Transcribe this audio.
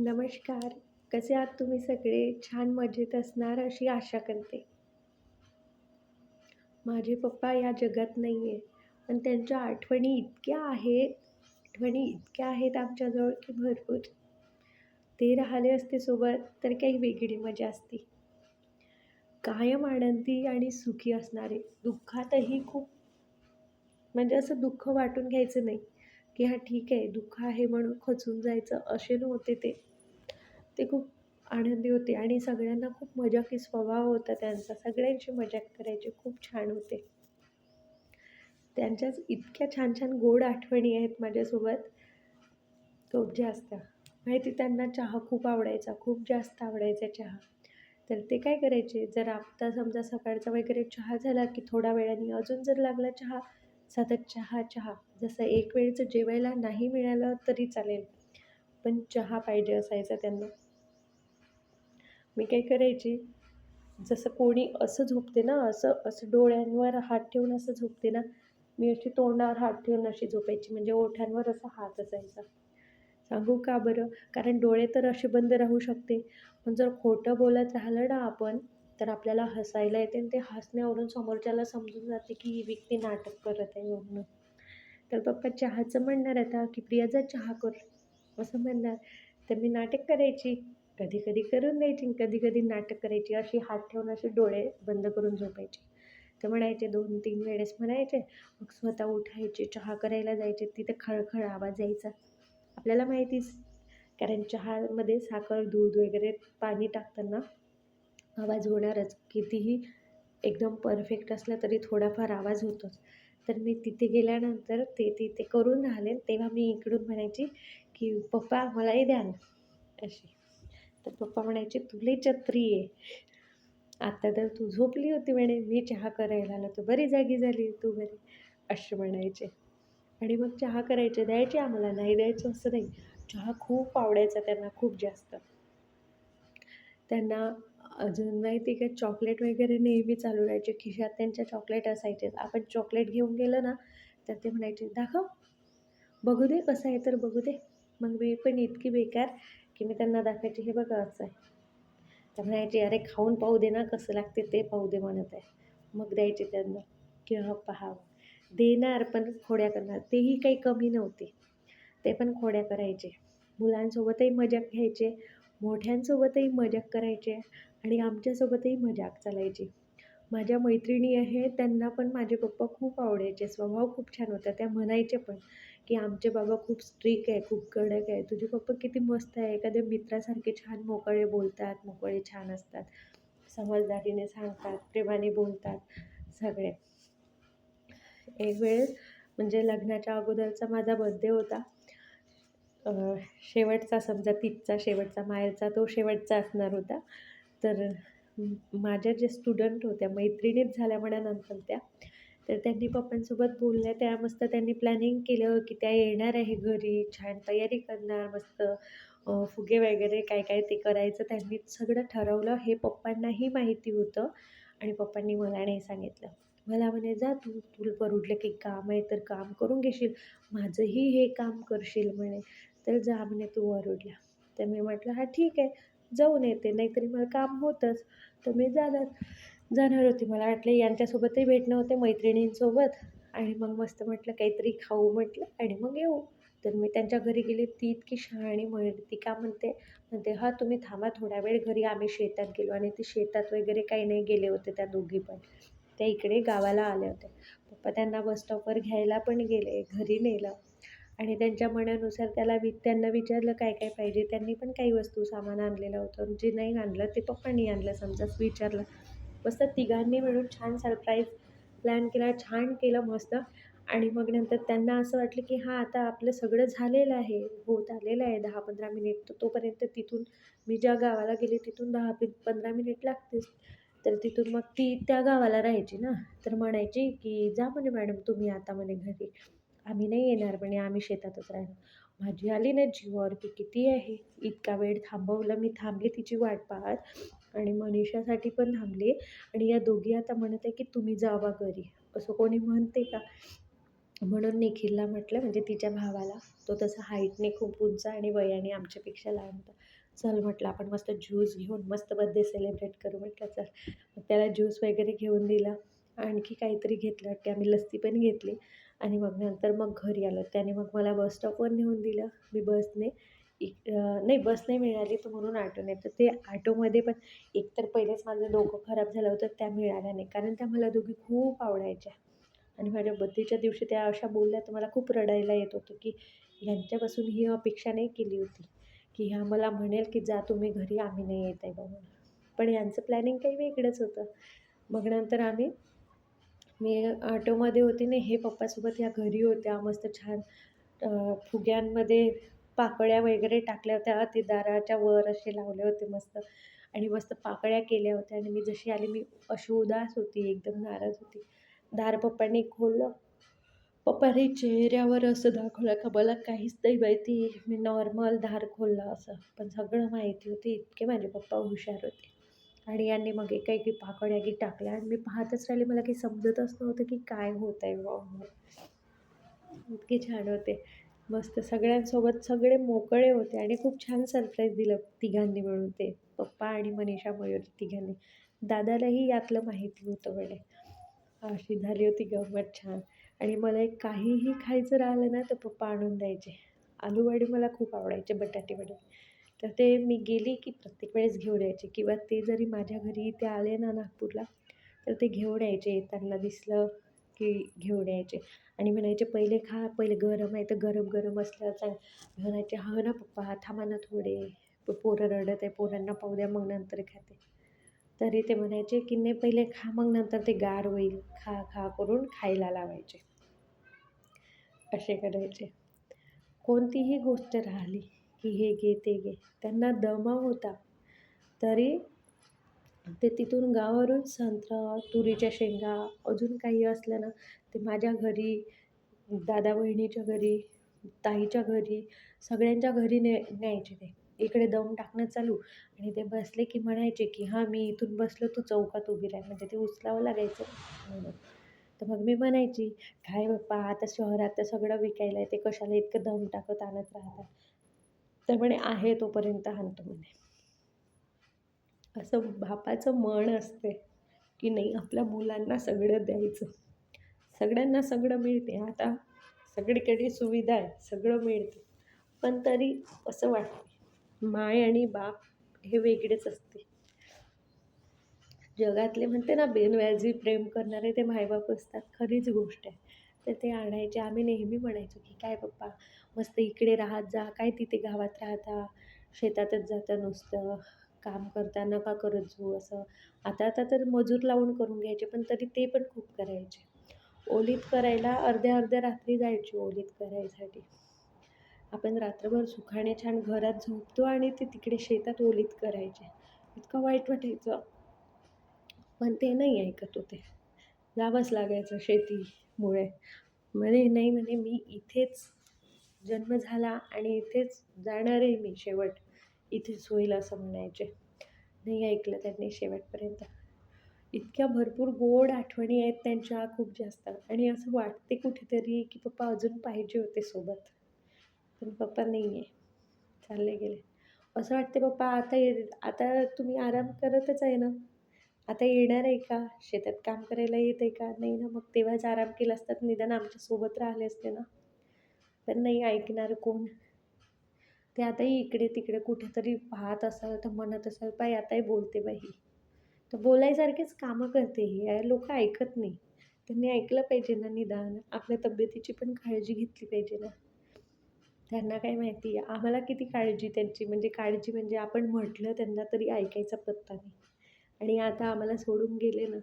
नमस्कार. कसे आहात तुम्ही सगळे? छान मजेत असणार अशी आशा करते. माझे पप्पा या जगात नाही आहे पण त्यांच्या आठवणी इतक्या आहेत आठवणी इतक्या आहेत आमच्याजवळ की भरपूर. ते राहिले असते सोबत तर काही वेगळी मजा असती. कायम आनंदी आणि सुखी असणारे. दुःखातही खूप म्हणजे असं दुःख वाटून घ्यायचं नाही. की हा ठीक आहे दुःख आहे म्हणून खचून जायचं असे नव्हते ते. ते खूप आनंदी होते आणि सगळ्यांना खूप मजाकी स्वभाव होता त्यांचा. सगळ्यांची मजाक करायचे खूप छान होते. त्यांच्याच इतक्या छान छान गोड आठवणी आहेत माझ्यासोबत. खूप जास्त. माहिती त्यांना चहा खूप आवडायचा खूप जास्त आवडायचा चहा. तर ते काय करायचे? जर आत्ता समजा सकाळचा वगैरे चहा झाला की थोड्या वेळाने अजून जर लागला चहा सतत चहा चहा. जसं एक वेळचं जेवायला नाही मिळालं तरी चालेल पण चहा पाहिजे असायचा त्यांना. मी काय करायची? जसं कोणी असं झोपते ना असं असं डोळ्यांवर हात ठेवून असं झोपते ना मी अशी तोंडावर हात ठेवून अशी झोपायची म्हणजे ओठांवर असा हात असायचा. सांगू का बरं? कारण डोळे तर असे बंद राहू शकते. पण जर खोटं बोलत राहिलं ना आपण तर आपल्याला हसायला येते आणि ते हसण्यावरून समोरच्याला समजून जाते की ही व्यक्ती नाटक करत आहे म्हणून तर पप्पा चहाचं म्हणणार आता की प्रिया जा चहा कर असं म्हणणार. तर मी नाटक करायची. कधी कधी करून द्यायची कधी कधी नाटक करायची. अशी हात ठेवून असे डोळे बंद करून झोपायचे. तर म्हणायचे दोन तीन वेळेस म्हणायचे. मग स्वतः उठायचे चहा करायला जायचे. तिथे खळखळ आवाज यायचा. आपल्याला माहितीच. कारण चहामध्ये साखर दूध वगैरे पाणी टाकताना आवाज होणारच. कितीही एकदम परफेक्ट असला तरी थोडाफार आवाज होतोच. तर मी तिथे गेल्यानंतर ते तिथे करून राहिले. तेव्हा मी इकडून म्हणायची की पप्पा मलाही द्या ना. अशी. तर पप्पा म्हणायचे तुले छत्री आहे. आता तर तू झोपली होती म्हणे. मी चहा करायला आलो तर बरी जागी झाली तू बरी असे म्हणायचे. आणि मग चहा करायचे. द्यायचे आम्हाला. नाही द्यायचं असं नाही. चहा खूप आवडायचा त्यांना खूप जास्त. त्यांना अजून माहिती का चॉकलेट वगैरे नेहमी चालू राहायचे. खिशात त्यांच्या चॉकलेट असायचे. आपण चॉकलेट घेऊन गेलं ना तर ते म्हणायचे दाखव. बघू दे कसं आहे तर बघू दे. मग मी पण इतकी बेकार की मी त्यांना दाखवायची हे बघा असं आहे. तर म्हणायचे अरे खाऊन पाहू दे ना कसं लागते ते पाहू दे म्हणत आहे. मग द्यायचे त्यांना की हा पहा देणार पण खोड्या करणार. तेही काही कमी नव्हते. ते पण खोड्या करायचे. मुलांसोबतही मजा घ्यायचे. मोठ्यांसोबतही मजाक करायचे आणि आमच्यासोबतही मजाक चालायची. माझ्या मैत्रिणी आहे त्यांना पण माझे पप्पा खूप आवडायचे स्वभाव खूप छान होता. त्या म्हणायचे पण की आमचे बाबा खूप स्ट्रिक आहे खूप कडक आहे. तुझे पप्पा किती मस्त आहे. एखाद्या मित्रासारखे छान मोकळे बोलतात मोकळे छान असतात. समजदारीने सांगतात प्रेमाने बोलतात सगळे. एक वेळेस म्हणजे लग्नाच्या अगोदरचा माझा बड्डे होता. शेवटचा समजा तिथचा शेवटचा माहेरचा तो शेवटचा असणार होता. तर माझ्या जे स्टुडंट होत्या मैत्रिणीच झाल्या म्हणा नंतर त्या तर त्यांनी पप्पांसोबत बोलल्या. त्या मस्त त्यांनी प्लॅनिंग केलं की त्या येणार आहे घरी छान तयारी करणार मस्त फुगे वगैरे काय काय ते करायचं. त्यांनी सगळं ठरवलं. हे पप्पांनाही माहिती होतं आणि पप्पांनी मला नाही सांगितलं. मला म्हणे जा तू तुला परवडलं की काम आहे तर काम करून घेशील. माझंही हे काम करशील म्हणे. तर जा तू वरुडला तर मी म्हटलं हा ठीक आहे जाऊन येते नाहीतरी मला काम होतंच. तर मी जाणार जाणार होती. मला वाटलं यांच्यासोबतही भेटणं होते मैत्रिणींसोबत. आणि मग मस्त म्हटलं काहीतरी खाऊ म्हटलं आणि मग येऊ. तर मी त्यांच्या घरी गेले. ती इतकी शहाणी म्हण ती का म्हणते म्हणते हा तुम्ही थांबा थोडा वेळ घरी आम्ही शेतात गेलो. आणि ती शेतात वगैरे काही नाही गेले होते त्या दोघी पण. त्या इकडे गावाला आल्या होत्या. पप्पा त्यांना बस स्टॉपवर घ्यायला पण गेले घरी नेलं. आणि त्यांच्या मनानुसार त्याला वि त्यांना विचारलं काय काय पाहिजे त्यांनी पण काही वस्तू सामान आणलेलं होतं. जे नाही आणलं ते पप्पांनी आणलं समजाच विचारलं. मस्त तिघांनी मिळून छान सरप्राईज प्लॅन केला छान केलं मस्त. आणि मग नंतर त्यांना असं वाटलं की हां आता आपलं सगळं झालेलं आहे. होत आलेलं आहे दहा पंधरा मिनिट तर तोपर्यंत तिथून मी ज्या गावाला गेले तिथून दहा पंधरा मिनिट लागतेच तर तिथून मग ती त्या गावाला राहायची ना. तर म्हणायची की जा म्हणे मॅडम तुम्ही आता म्हणे घरी. आम्ही नाही येणार म्हणे आम्ही शेतातच राहणार. माझी आली ना जीवावर की किती आहे? इतका वेळ थांबवलं मी थांबले तिची वाट पाहत आणि मनीषासाठी पण थांबले. आणि या दोघी आता म्हणत आहे की तुम्ही जावा घरी. असं कोणी म्हणते का? म्हणून निखिलला म्हटलं म्हणजे तिच्या भावाला. तो तसा हाईटने खूप उंच आणि वयाने आमच्यापेक्षा लहान होता. चल म्हटलं आपण मस्त ज्यूस घेऊन मस्त बड्डे सेलिब्रेट करू म्हटलं चल. मग त्याला ज्यूस वगैरे घेऊन दिला. आणखी काहीतरी घेतलं वाटते. आम्ही लस्सी पण घेतली. आणि मग नंतर मग घरी आलो. त्याने मग मला बस स्टॉपवर नेऊन दिलं. मी बसने इक नाही बस नाही मिळाली तर म्हणून ऑटोने तर ते ऑटोमध्ये पण एकतर पहिलेच माझं डोकं खराब झालं होतं त्या मिळाल्या नाही. कारण त्या मला दोघी खूप आवडायच्या. आणि माझ्या बड्डेच्या दिवशी त्या अशा बोलल्या तर मला खूप रडायला येत होतं की यांच्यापासून ही अपेक्षा नाही केली होती. की ह्या मला म्हणेल की जा तुम्ही घरी आम्ही नाही येत आहे बा म्हणून. पण यांचं प्लॅनिंग काही वेगळंच होतं. मग नंतर आम्ही मी ऑटोमध्ये होती ना हे पप्पासोबत ह्या घरी होत्या मस्त छान फुग्यांमध्ये पाकळ्या वगैरे टाकल्या होत्या ते दाराच्या वर असे लावले होते मस्त. आणि मस्त पाकळ्या केल्या होत्या आणि मी जशी आली मी अशी उदास होती एकदम नाराज होती. दार पप्पांनी खोललं. पप्पाने चेहऱ्यावर असं दाखवलं का? मला काहीच नाही माहिती. मी नॉर्मल दार खोललं असं. पण सगळं माहिती होती. इतके माझे पप्पा हुशार होते. आणि यांनी मग एका एकी पाकळ्या की टाकल्या. आणि मी पाहतच राहिले मला काही समजतच नव्हतं की काय होत आहे बा इतके छान होते. मस्त सगळ्यांसोबत सगळे मोकळे होते आणि खूप छान सरप्राईज दिलं तिघांनी मिळून ते. पप्पा आणि मनीषा मयूर तिघांनी. दादालाही यातलं माहिती होतं म्हणे. अशी झाली होती गंमत छान. आणि मला एक काहीही खायचं राहिलं ना तर पप्पा आणून द्यायचे. आलूवडे मला खूप आवडायचे बटाटे वडे तर ते मी गेली की प्रत्येक वेळेस घेऊन यायचे. किंवा ते जरी माझ्या घरी इथे आले ना नागपूरला तर ते घेऊन यायचे. येताना दिसलं की घेऊन यायचे. आणि म्हणायचे पहिले खा पहिले गरम आहे तर गरम गरम असलं चांग म्हणायचे हा ना पप्पा थांबा ना थोडे. पोरं रडत आहे पोरांना पाहू द्या मग नंतर खाते. तरी ते म्हणायचे की नाही पहिले खा मग नंतर ते गार होईल. खा खा करून खायला लावायचे. असे करायचे. कोणतीही गोष्ट राहिली की हे घे ते घे. त्यांना दमा होता. तरी ते तिथून गावावरून संत्रा तुरीच्या शेंगा अजून काही असलं ना ते माझ्या घरी दादा बहिणीच्या घरी ताईच्या घरी सगळ्यांच्या घरी ने न्यायचे ते. इकडे दम टाकणं चालू. आणि ते बसले की म्हणायचे की हां मी इथून बसलो तू चौकात उभी राह. म्हणजे ते उचलावं लागायचं. म्हणून तर मग मी म्हणायची काय बाप्पा आता शहरात तर सगळं विकायला आहे. ते कशाला इतकं दम टाकत आणत राहतात? तर म्हणे आहे तोपर्यंत आणतो म्हणे. असं बापाचं मन असते की नाही आपल्या मुलांना सगळं द्यायचं. सगळ्यांना सगळं मिळते. आता सगळीकडे सुविधा आहे सगळं मिळते. पण तरी असं वाटते माय आणि बाप हे वेगळेच असते. जगातले म्हणते ना बेनव्याजी प्रेम करणारे ते मायबाप असतात खरीच गोष्ट आहे. तर ते आणायचे. आम्ही नेहमी म्हणायचो की काय पप्पा मस्त इकडे राहत जा काय तिथे गावात राहता शेतातच जातं नुसतं काम करता नका करत जाऊ असं. आता आता तर मजूर लावून करून घ्यायचे पण तरी ते पण खूप करायचे. ओलीत करायला अर्ध्या अर्ध्या रात्री जायची ओलीत करायसाठी. आपण रात्रभर सुखाने छान घरात झोपतो आणि ते तिकडे शेतात ओलीत करायचे. इतकं वाईट वाटायचं. पण ते नाही ऐकत होते. जावंच लागायचं शेतीमुळे. म्हणे नाही म्हणे मी इथेच जन्म झाला आणि इथेच जाणार आहे मी शेवट. इथेच होईल असं म्हणायचे. नाही ऐकलं त्यांनी शेवटपर्यंत. इतक्या भरपूर गोड आठवणी आहेत त्यांच्या खूप जास्त. आणि असं वाटते कुठेतरी की पप्पा अजून पाहिजे होते सोबत. पण पप्पा नाही आहे चालले गेले. असं वाटते पप्पा आता आता तुम्ही आराम करतच आहे ना? आता येणार आहे का? शेतात काम करायला येत आहे का? नाही ना मग तेव्हाच आराम केला असतात निदान आमच्यासोबत राहिले असते ना. पण नाही ऐकणार कोण? ते आताही इकडे तिकडे कुठेतरी पाहत असाल तर म्हणत असाल बाई आताही बोलते बाई. तर बोलायसारखेच कामं करते ही. लोक ऐकत नाही. त्यांनी ऐकलं पाहिजे ना निदान. आपल्या तब्येतीची पण काळजी घेतली पाहिजे ना. त्यांना काय माहिती? आम्हाला किती काळजी त्यांची? म्हणजे काळजी म्हणजे आपण म्हटलं त्यांना तरी ऐकायचा पत्ता नाही. आणि आता आम्हाला सोडून गेले ना.